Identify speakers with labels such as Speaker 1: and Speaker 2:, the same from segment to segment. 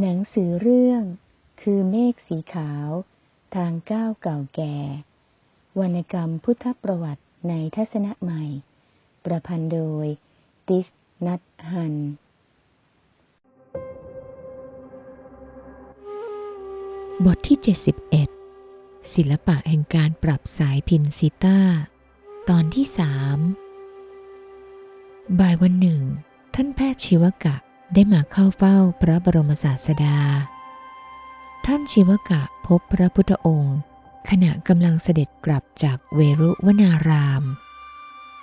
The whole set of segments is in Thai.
Speaker 1: หนังสือเรื่อง คือเมฆสีขาว ทางก้าวเก่าแก่ วรรณกรรมพุทธประวัติในทัศนะใหม่ ประพันธ์โดย ติสนัทฮัน
Speaker 2: บทที่ 71 ศิลปะแห่งการปรับสายพินซิต้า ตอนที่สามบ่ายวันหนึ่ง ท่านแพทย์ชีวกะ ได้มาเข้าเฝ้าพระบรมศาสดา ท่านชีวกะพบพระพุทธองค์ ขณะกำลังเสด็จกลับจากเวรุวนาราม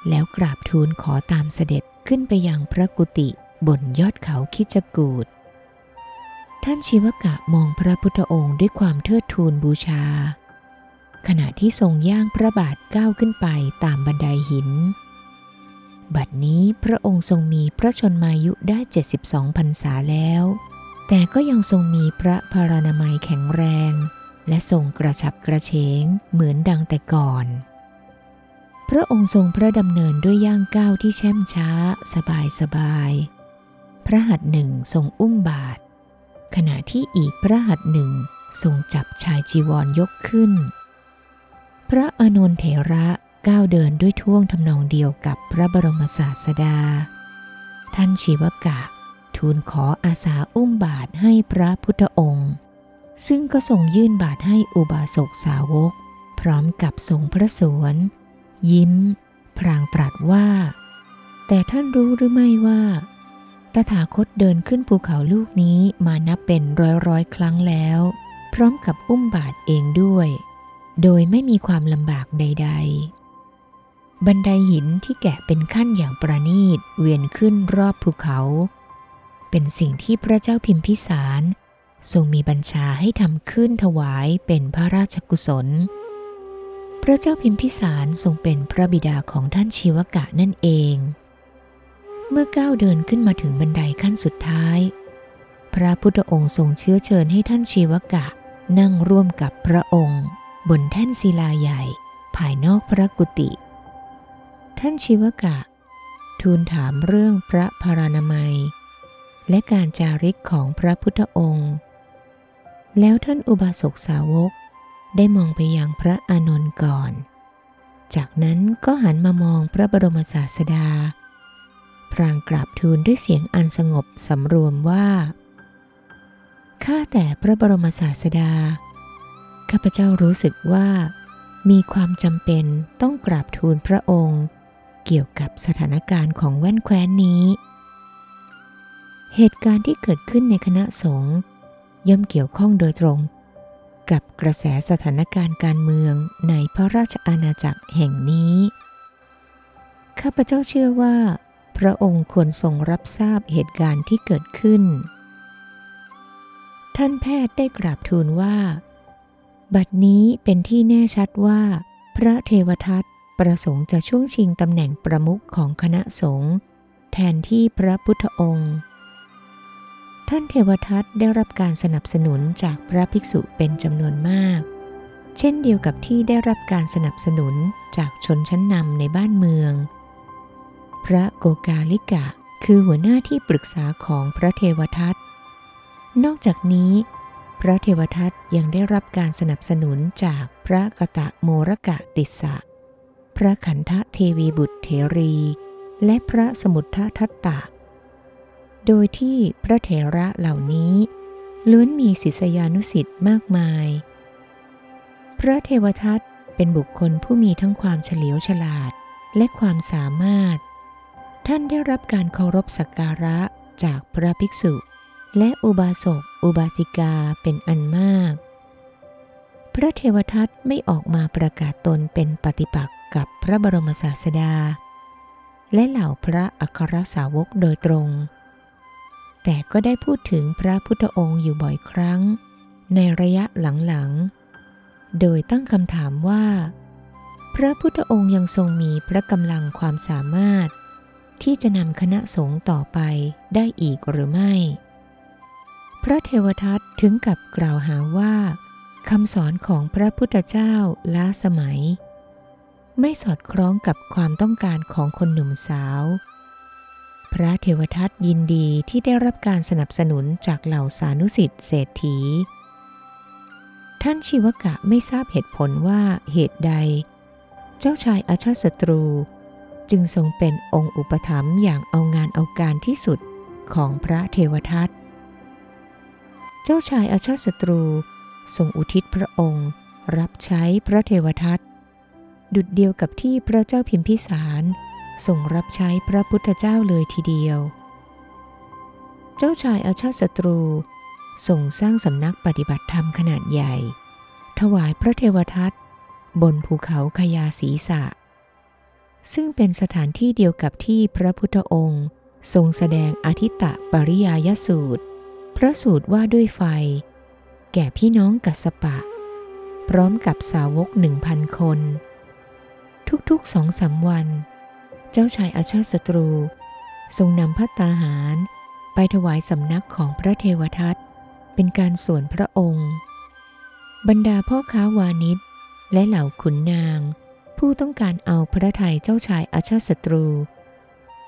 Speaker 2: แล้วกราบทูลขอตามเสด็จขึ้นไปยังพระกุฏิบนยอดเขาคิจกูฏท่านชีวกะมองพระพุทธองค์ด้วยความเทิดทูนบูชา ขณะที่ทรงย่างพระบาทก้าวขึ้นไปตามบันไดหิน บัดนี้พระองค์ทรงมีพระชนมายุได้ 72พรรษาแล้ว แต่ก็ยังทรงมีพระพารานามัยแข็งแรง และทรงกระฉับกระเฉงเหมือนดังแต่ก่อน พระองค์ทรงพระดำเนินด้วยย่างก้าวที่แช่มช้า สบายสบายพระหัตถ์หนึ่งทรงอุ้มบาท ขณะที่อีกพระหัตถ์หนึ่งทรงจับชายจีวรยกขึ้น พระอานนทเถระ ก้าวเดินด้วยท่วงทำนองเดียวกับพระบรมศาสดา ท่านชีวกะ ทูลขออาสาอุ้มบาทให้พระพุทธองค์ ซึ่งก็ทรงยื่นบาทให้อุบาสกสาวก พร้อมกับทรงพระสวน ยิ้มพลางตรัสว่า แต่ท่านรู้หรือไม่ว่า ตถาคตเดินขึ้นภูเขาลูกนี้มานับเป็นร้อยร้อยครั้งแล้ว พร้อมกับอุ้มบาทเองด้วยโดยไม่มีความลำบากใด ๆ บันไดหินที่แกะเป็นขั้นอย่างประณีตเวียนขึ้นรอบภูเขา เป็นสิ่งที่พระเจ้าพิมพิสาร ทรงมีบัญชาให้ทำขึ้นถวายเป็นพระราชกุศล พระเจ้าพิมพิสารทรงเป็นพระบิดาของท่านชีวกะนั่นเอง เมื่อก้าวเดินขึ้นมาถึงบันไดขั้นสุดท้าย พระพุทธองค์ทรงเชื้อเชิญให้ท่านชีวกะนั่งร่วมกับพระองค์ บนแท่นศิลาใหญ่ ภายนอกพระกุฏิ ท่านชีวกะ ทูลถามเรื่องพระพารานามัย และการจาริกของพระพุทธองค์ แล้วท่านอุบาสกสาวกได้มองไปยังพระอานนท์ก่อน จากนั้นก็หันมามองพระบรมศาสดา พรางกราบทูลด้วยเสียงอันสงบสำรวมว่า ข้าแต่พระบรมศาสดา ข้าพเจ้ารู้สึกว่ามีความจำเป็นต้องกราบทูลพระองค์ เกี่ยวกับสถานการณ์ของแว่นแคว้นนี้ เหตุการณ์ที่เกิดขึ้นในคณะสงฆ์ย่อมเกี่ยวข้องโดยตรง กับกระแสสถานการณ์การเมืองในพระราชอาณาจักรแห่งนี้ ข้าพเจ้าเชื่อว่า พระองค์ควรทรงรับทราบเหตุการณ์ที่เกิดขึ้น ท่านแพทย์ได้กราบทูลว่า บัดนี้เป็นที่แน่ชัดว่า พระเทวทัต ประสงค์จะช่วงชิงตำแหน่งประมุขของคณะสงฆ์แทนที่พระพุทธองค์ ท่านเทวทัตได้รับการสนับสนุนจากพระภิกษุเป็นจำนวนมาก เช่นเดียวกับที่ได้รับการสนับสนุนจากชนชั้นนำในบ้านเมือง พระโกกาลิกะคือหัวหน้าที่ปรึกษาของพระเทวทัต นอกจากนี้ พระเทวทัตยังได้รับการสนับสนุนจากพระกะตะโมรกะติสสะ พระขันธเทวีบุตรเถรี และพระสมุทธทัตตะ โดยที่พระเถระเหล่านี้ล้วนมีศิษยานุสิ์มากมาย พระเทวทัตเป็นบุคคลผู้มีทั้งความเฉลียวฉลาดและความสามารถ ท่านได้รับการเคารพสักการะจากพระภิกษุ และอุบาสกอุบาสิกาเป็นอันมาก พระเทวทัตไม่ออกมาประกาศตนเป็นปฏิปักษ์กับพระบรมศาสดา และเหล่าพระอัครสาวกโดยตรง แต่ก็ได้พูดถึงพระพุทธองค์อยู่บ่อยครั้ง ในระยะหลังๆ โดยตั้งคำถามว่า พระพุทธองค์ยังทรงมีพระกำลังความสามารถ ที่จะนำคณะสงฆ์ต่อไปได้อีกหรือไม่ พระเทวทัตถึงกับกล่าวหาว่า คำสอนของพระพุทธเจ้าล้าสมัย ไม่สอดคล้องกับความต้องการของคนหนุ่มสาว พระเทวทัตยินดีที่ได้รับการสนับสนุนจากเหล่าสานุสิทธิเศรษฐี ท่านชีวกะไม่ทราบเหตุผลว่าเหตุใด เจ้าชายอาชาติศัตรูจึงทรงเป็นองค์อุปถัมภ์อย่างเอางานเอาการที่สุดของพระเทวทัต เจ้าชายอาชาติศัตรู ทรงอุทิศพระองค์ รับใช้พระเทวทัตดุดเดียวกับที่พระเจ้าพิมพิสารทรงรับใช้พระพุทธเจ้าเลยทีเดียว เจ้าชายอาชาติศัตรูทรงสร้างสำนักปฏิบัติธรรมขนาดใหญ่ ถวายพระเทวทัตบนภูเขาขยาศีสะ ซึ่งเป็นสถานที่เดียวกับที่พระพุทธองค์ ทรงแสดงอธิตะปริยายสูตร พระสูตรว่าด้วยไฟ แก่พี่น้องกัสสปะ พร้อมกับสาวกหนึ่งพันคน ทุกๆสองสามวัน เจ้าชายอาชาติศัตรู ทรงนำพัตตาหาร ไปถวายสำนักของพระเทวทัตเป็นการส่วนพระองค์ บรรดาพ่อค้าวานิชและเหล่าขุนนาง ผู้ต้องการเอาพระทัยเจ้าชายอาชาติศัตรู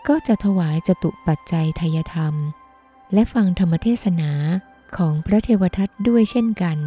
Speaker 2: ก็จะถวายจตุปัจจัยทายธรรม และฟังธรรมเทศนา ของพระเทวทัตด้วยเช่นกัน